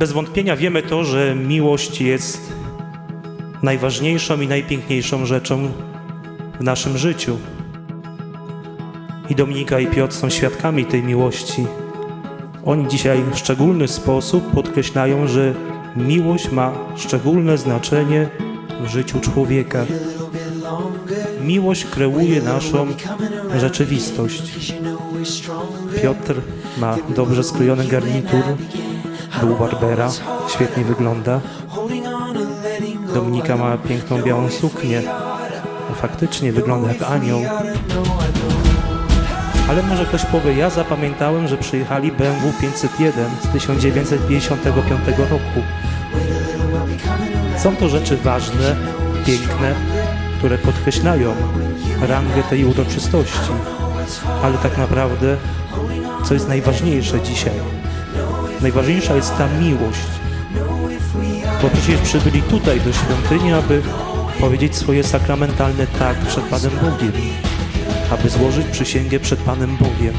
Bez wątpienia wiemy to, że miłość jest najważniejszą i najpiękniejszą rzeczą w naszym życiu. I Dominika i Piotr są świadkami tej miłości. Oni dzisiaj w szczególny sposób podkreślają, że miłość ma szczególne znaczenie w życiu człowieka. Miłość kreuje naszą rzeczywistość. Piotr ma dobrze skrojony garnitur, był Barbera, świetnie wygląda. Dominika ma piękną białą suknię. No, faktycznie wygląda jak anioł. Ale może ktoś powie, ja zapamiętałem, że przyjechali BMW 501 z 1955 roku. Są to rzeczy ważne, piękne, które podkreślają rangę tej uroczystości. Ale tak naprawdę, co jest najważniejsze dzisiaj? Najważniejsza jest ta miłość. Bo przecież przybyli tutaj do świątyni, aby powiedzieć swoje sakramentalne tak przed Panem Bogiem, aby złożyć przysięgę przed Panem Bogiem.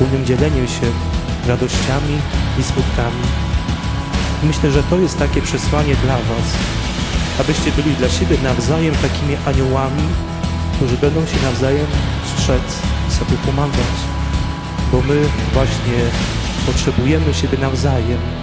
Wspólnym dzieleniem się radościami i smutkami. Myślę, że to jest takie przesłanie dla Was, abyście byli dla siebie nawzajem takimi aniołami, którzy będą się nawzajem strzec i sobie pomagać. Bo my właśnie potrzebujemy siebie nawzajem.